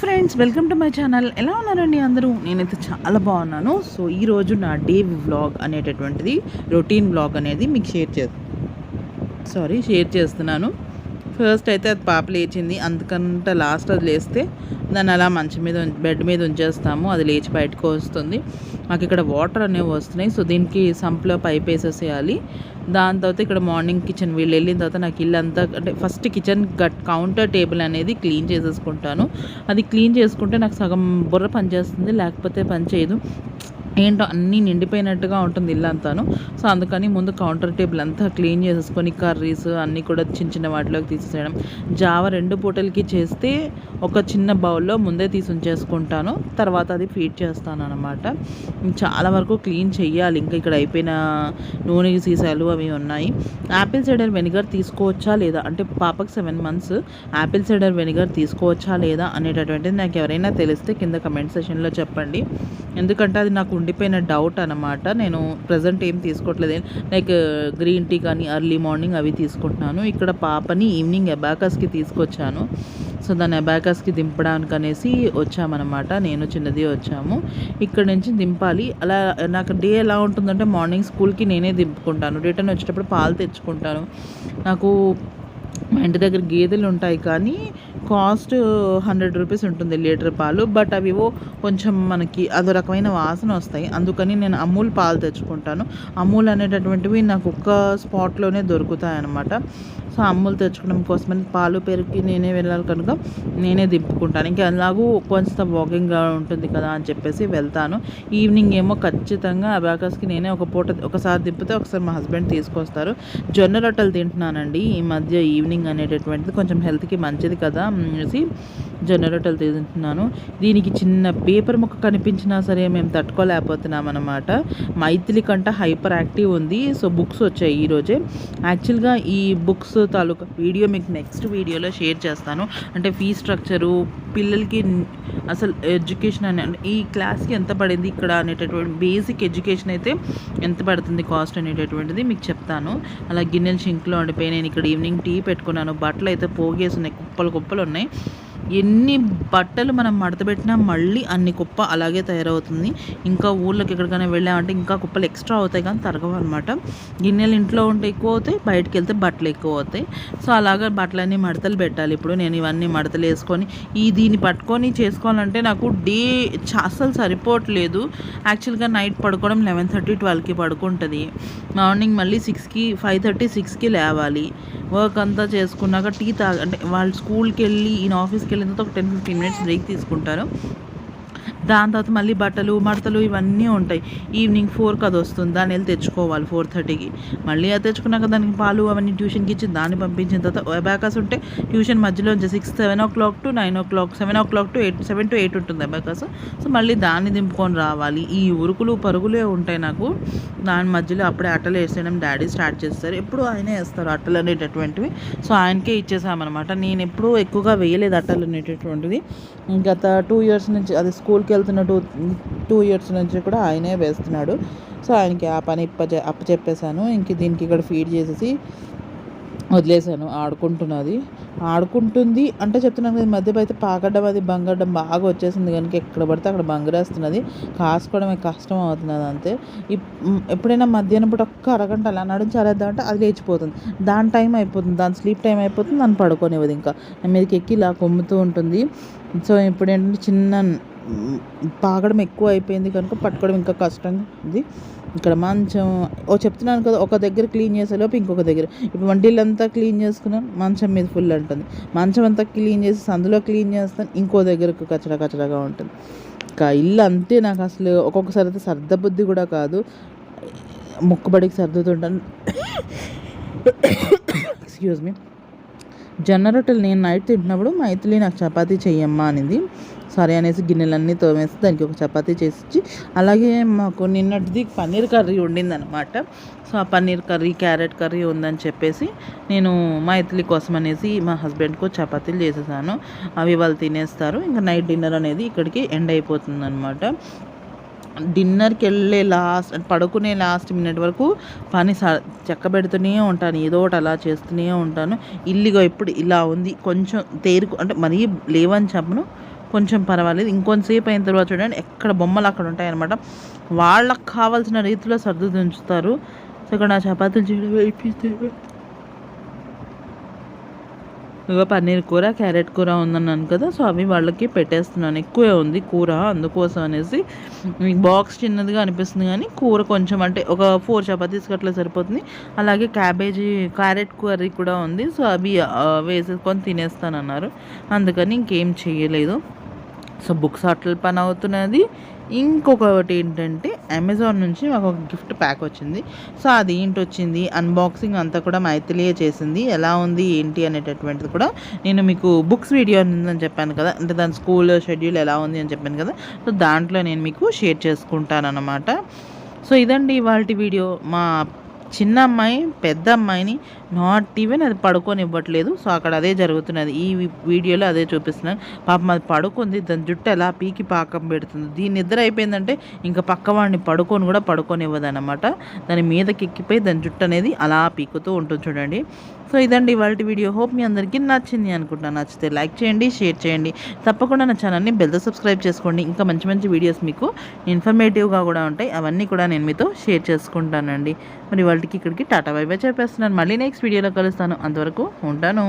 Friends welcome to my channel ఎలా ఉన్నారండి అందరూ? నేనైతే చాలా బాగున్నాను. సో ఈరోజు నా డే వ్లాగ్ అనేటటువంటిది రొటీన్ వ్లాగ్ అనేది మీకు షేర్ చే సారీ షేర్ చేస్తున్నాను. ఫస్ట్ అయితే అది పాప లేచింది. అందుకంటే లాస్ట్ అది లేస్తే దాన్ని అలా మంచం మీద బెడ్ మీద ఉంచేస్తాము. అది లేచి బయటకు వస్తుంది. మాకు ఇక్కడ వాటర్ అనేవి వస్తున్నాయి. సో దీనికి సంప్లో పైప్ వేసేసేయాలి. దాని తర్వాత ఇక్కడ మార్నింగ్ కిచెన్ వీళ్ళు వెళ్ళిన తర్వాత నాకు ఇల్లు అంతా అంటే ఫస్ట్ కిచెన్ గట్ కౌంటర్ టేబుల్ అనేది క్లీన్ చేసేసుకుంటాను. అది క్లీన్ చేసుకుంటే నాకు సగం బుర్ర పనిచేస్తుంది. లేకపోతే పని చేయదు. ఏంటో అన్నీ నిండిపోయినట్టుగా ఉంటుంది ఇల్లు అంతాను. సో అందుకని ముందు కౌంటర్ టేబుల్ అంతా క్లీన్ చేసేసుకొని కర్రీస్ అన్నీ కూడా చిన్న చిన్న వాటిలోకి తీసేయడం జావ రెండు పూటలకి చేస్తే ఒక చిన్న బౌల్లో ముందే తీసి ఉంచేసుకుంటాను. తర్వాత అది ఫీడ్ చేస్తాను అనమాట చాలా వరకు క్లీన్ చేయాలి ఇంకా ఇక్కడ అయిపోయిన నూనె సీసాలు అవి ఉన్నాయి. యాపిల్ సైడర్ వెనిగర్ తీసుకోవచ్చా లేదా? అంటే పాపకు seven months apple cider vinegar తీసుకోవచ్చా లేదా అనేటటువంటిది నాకు ఎవరైనా తెలిస్తే కింద కమెంట్ సెషన్లో చెప్పండి. ఎందుకంటే అది నాకు ఉండిపోయిన డౌట్ అనమాట నేను ప్రజెంట్ ఏం తీసుకోవట్లేదు. లైక్ గ్రీన్ టీ కానీ అర్లీ మార్నింగ్ అవి తీసుకుంటున్నాను. ఇక్కడ పాపని ఈవినింగ్ అబాకస్కి తీసుకొచ్చాను. సో దాన్ని అబాకస్కి దింపడానికి అనేసి వచ్చామన్నమాట. నేను చిన్నది వచ్చాము. ఇక్కడ నుంచి దింపాలి. అలా నాకు డే ఎలా ఉంటుందంటే మార్నింగ్ స్కూల్కి నేనే దింపుకుంటాను. రిటర్న్ వచ్చేటప్పుడు పాలు తెచ్చుకుంటాను. నాకు మా ఇంటి దగ్గర గేదెలు ఉంటాయి కానీ కాస్ట్ హండ్రెడ్ రూపీస్ ఉంటుంది లీటర్ పాలు. బట్ అవివో కొంచెం మనకి అదో రకమైన వాసన వస్తాయి. అందుకని నేను అమూల్ పాలు తెచ్చుకుంటాను. అమూల్ అనేటటువంటివి నాకు ఒక్క స్పాట్లోనే దొరుకుతాయి అన్నమాట సో అమ్ములు తెచ్చుకోవడం కోసమని పాలు పెరిగి నేనే వెళ్ళాలి కనుక నేనే దింపుకుంటాను. ఇంకా అలాగూ కొంచెం వాకింగ్గా ఉంటుంది కదా అని చెప్పేసి వెళ్తాను. ఈవినింగ్ ఏమో ఖచ్చితంగా అబాకస్కి నేనే ఒక పూట ఒకసారి దింపితే ఒకసారి మా హస్బెండ్ తీసుకొస్తారు. జొన్న రొట్టెలు తింటున్నానండి. ఈ మధ్య ఈవినింగ్ అనేటటువంటిది కొంచెం హెల్త్కి మంచిది కదా అనేసి జొన్నరొట్టెలు తీసుకుంటున్నాను దీనికి చిన్న పేపర్ ముక్క కనిపించినా సరే మేము తట్టుకోలేకపోతున్నాం అనమాట మైథిలి కంట హైపర్ యాక్టివ్ ఉంది. సో బుక్స్ వచ్చాయి ఈరోజే. యాక్చువల్గా ఈ బుక్స్ తాలూకా వీడియో మీకు నెక్స్ట్ వీడియోలో షేర్ చేస్తాను. అంటే ఫీ స్ట్రక్చరు పిల్లలకి అసలు ఎడ్యుకేషన్ అని ఈ క్లాస్కి ఎంత పడింది ఇక్కడ అనేటటువంటి బేసిక్ ఎడ్యుకేషన్ అయితే ఎంత పడుతుంది కాస్ట్ అనేటటువంటిది మీకు చెప్తాను. అలా గిన్నెలు షింక్లో ఉండిపోయి నేను ఇక్కడ ఈవినింగ్ టీ పెట్టుకుని పెట్టుకున్నాను. బట్టలు అయితే పోగేసి ఉన్నాయి కుప్పలు కుప్పలు ఉన్నాయి. ఎన్ని బట్టలు మనం మడతపెట్టినా మళ్ళీ అన్ని కుప్ప అలాగే తయారవుతుంది. ఇంకా ఊళ్ళకి ఎక్కడికైనా వెళ్ళామంటే ఇంకా కుప్పలు ఎక్స్ట్రా అవుతాయి కానీ తరగవు అనమాట గిన్నెలు ఇంట్లో ఉంటే ఎక్కువ అవుతాయి బయటకు వెళ్తే బట్టలు ఎక్కువ అవుతాయి. సో అలాగా బట్టలన్నీ మడతలు పెట్టాలి. ఇప్పుడు నేను ఇవన్నీ మడతలు వేసుకొని ఈ దీన్ని పట్టుకొని చేసుకోవాలంటే నాకు డే అసలు అస్సలు సరిపోవట్లేదు. యాక్చువల్గా నైట్ పడుకోవడం లెవెన్ థర్టీ ట్వెల్వ్కి పడుకుంటుంది. మార్నింగ్ మళ్ళీ సిక్స్కి ఫైవ్ థర్టీ సిక్స్కి లేవాలి. వర్క్ అంతా చేసుకున్నాక టీ తాగ అంటే వాళ్ళు స్కూల్కి వెళ్ళి ఈయన ఆఫీస్కి వెళ్ళి వెళ్ళిన తర్వాత ఒక టెన్ ఫిఫ్టీన్ మినిట్స్ బ్రేక్ తీసుకుంటారు. దాని తర్వాత మళ్ళీ బట్టలు మడతలు ఇవన్నీ ఉంటాయి. ఈవినింగ్ ఫోర్కి అది వస్తుంది. దాన్ని వెళ్ళి తెచ్చుకోవాలి ఫోర్ థర్టీకి మళ్ళీ అది తెచ్చుకున్నాక దానికి పాలు అవన్నీ ట్యూషన్కి ఇచ్చి దాన్ని పంపించిన తర్వాత అబాకాస్ ఉంటే ట్యూషన్ మధ్యలో six seven o'clock to nine o'clock seven o'clock to eight seven to eight ఉంటుంది అబాకాస్. సో మళ్ళీ దాన్ని దింపుకొని రావాలి. ఈ ఉరుకులు పరుగులే ఉంటాయి నాకు. దాని మధ్యలో అప్పుడే అట్టలు వేసేయడం డాడీ స్టార్ట్ చేస్తారు. ఎప్పుడు ఆయనే వేస్తారు అట్టలు అనేటటువంటివి. సో ఆయనకే ఇచ్చేసామన్నమాట. నేను ఎప్పుడూ ఎక్కువగా వేయలేదు అట్టలు అనేటటువంటిది. గత టూ ఇయర్స్ నుంచి అది స్కూల్కి వెళ్తున్న టూ టూ ఇయర్స్ నుంచి కూడా ఆయనే వేస్తున్నాడు. సో ఆయనకి ఆ పని ఇప్ప అప్ప చెప్పేశాను ఇంక దీనికి ఇక్కడ ఫీడ్ చేసేసి వదిలేశాను. ఆడుకుంటున్నది. ఆడుకుంటుంది అంటే చెప్తున్నాను కదా మధ్య అయితే పాకడ్డం అది బంగడ్డం బాగా వచ్చేసింది. కనుక ఎక్కడ పడితే అక్కడ బంగరేస్తున్నది. కాసుకోవడమే కష్టం అవుతున్నది అంతే. ఇప్- ఎప్పుడైనా మధ్యాహ్నం పూట ఒక్క అరగంట అలా నడుంచాలేద్దామంటే అది లేచిపోతుంది. దాని టైం అయిపోతుంది. దాని స్లీప్ టైం అయిపోతుంది. దాన్ని పడుకోనివ్వదు ఇంకా. నా మీదకి ఎక్కి ఇలా కొమ్ముతూ ఉంటుంది. సో ఇప్పుడు ఏంటంటే చిన్న పాకడం ఎక్కువ అయిపోయింది కనుక పట్టుకోవడం ఇంకా కష్టంగా ఉంది ఇక్కడ మంచం ఓ చెప్తున్నాను కదా ఒక దగ్గర క్లీన్ చేసేలోపు ఇంకొక దగ్గర. ఇప్పుడు వంటిల్లు అంతా క్లీన్ చేసుకున్నాను మంచం మీద ఫుల్ ఉంటుంది మంచం అంతా క్లీన్ చేసి అందులో క్లీన్ చేస్తాను ఇంకో దగ్గరకు కచరా కచరాగా ఉంటుంది. ఇంకా ఇల్లు అంతే నాకు అసలు ఒక్కొక్కసారి అయితే సర్దబుద్ధి కూడా కాదు. ముక్కుబడికి సర్దుతుంటాను. ఎక్స్క్యూజ్ మీ జొన్న రొట్టెలు నేను నైట్ తింటున్నప్పుడు మైథిలి నాకు చపాతీ చెయ్యమ్మా అనింది. సరే అనేసి గిన్నెలన్నీ తోమేసి దానికి ఒక చపాతీ చేసి ఇచ్చి అలాగే మాకు నిన్నటిది పన్నీర్ కర్రీ ఉండిందనమాట సో ఆ పన్నీర్ కర్రీ క్యారెట్ కర్రీ ఉందని చెప్పేసి నేను మైథిలి కోసం అనేసి మా హస్బెండ్కు చపాతీలు చేసేసాను. అవి వాళ్ళు తినేస్తారు. ఇంకా నైట్ డిన్నర్ అనేది ఇక్కడికి ఎండ్ అయిపోతుంది అనమాట డిన్నర్కి వెళ్ళే లాస్ట్ పడుకునే లాస్ట్ మినిట్ వరకు పని స చెక్క పెడుతూనే ఉంటాను. ఏదో ఒకటి అలా చేస్తూనే ఉంటాను. ఇల్లుగా ఇప్పుడు ఇలా ఉంది. కొంచెం తేరుకు అంటే మరీ లేవని చెప్పను. కొంచెం పర్వాలేదు. ఇంకొంతసేపు అయిన తర్వాత చూడండి ఎక్కడ బొమ్మలు అక్కడ ఉంటాయి వాళ్ళకు వాళ్ళకి కావాల్సిన రీతిలో సర్దు దించుతారు. సో ఇక్కడ నా చపాతీలు చేయడం అయిపోయింది. ఇక పన్నీర్ కూర క్యారెట్ కూర ఉందన్నాను కదా సో అవి వాళ్ళకి పెట్టేస్తున్నాను. ఎక్కువే ఉంది కూర అందుకోసం అనేసి. బాక్స్ చిన్నదిగా అనిపిస్తుంది కానీ కూర కొంచెం అంటే ఒక ఫోర్ చపాతీస్ అట్లా సరిపోతుంది. అలాగే క్యాబేజీ క్యారెట్ కర్రీ కూడా ఉంది. సో అవి వేసేసుకొని తినేస్తానన్నారు. అందుకని ఇంకేం చేయలేదు. సో బుక్స్ అట్ల పని అవుతున్నది. ఇంకొకటి ఏంటంటే అమెజాన్ నుంచి మాకు ఒక గిఫ్ట్ ప్యాక్ వచ్చింది. సో అది ఏంటి వచ్చింది? అన్బాక్సింగ్ అంతా కూడా మైథిలియే చేసింది. ఎలా ఉంది? ఏంటి? అనేటటువంటిది కూడా నేను మీకు బుక్స్ వీడియో ఉందని చెప్పాను కదా. అంటే దాని స్కూల్ షెడ్యూల్ ఎలా ఉంది అని చెప్పాను కదా. సో దాంట్లో నేను మీకు షేర్ చేసుకుంటాను అనమాట సో ఇదండి ఇవాళ వీడియో. మా చిన్న అమ్మాయి పెద్ద అమ్మాయిని నాట్ ఈవెన్ అది పడుకోనివ్వట్లేదు. సో అక్కడ అదే జరుగుతున్నది. ఈ వీడియోలో అదే చూపిస్తున్నాను పాపం అది పడుకుంది. దాని జుట్టు ఎలా పీకి పాకం పెడుతుంది. దీని నిద్ర అయిపోయిందంటే ఇంకా పక్కవాడిని పడుకొని కూడా పడుకొని ఇవ్వదనమాట దాని మీదకి ఎక్కిపోయి దాని జుట్టు అనేది అలా పీకుతూ ఉంటుంది చూడండి. సో ఇదండి ఇవాళ వీడియో. హోప్ మీ అందరికీ నచ్చింది అనుకుంటున్నాను. నచ్చితే లైక్ చేయండి షేర్ చేయండి. తప్పకుండా నా ఛానల్ని బెల్తో సబ్స్క్రైబ్ చేసుకోండి. ఇంకా మంచి మంచి వీడియోస్ మీకు ఇన్ఫర్మేటివ్గా కూడా ఉంటాయి. అవన్నీ కూడా నేను మీతో షేర్ చేసుకుంటానండి. మరి వాళ్ళకి ఇక్కడికి టాటా బై బై చెప్పేస్తున్నాను. మళ్ళీ నెక్స్ట్ వీడియోలో కలుస్తాను. అంతవరకు ఉంటాను.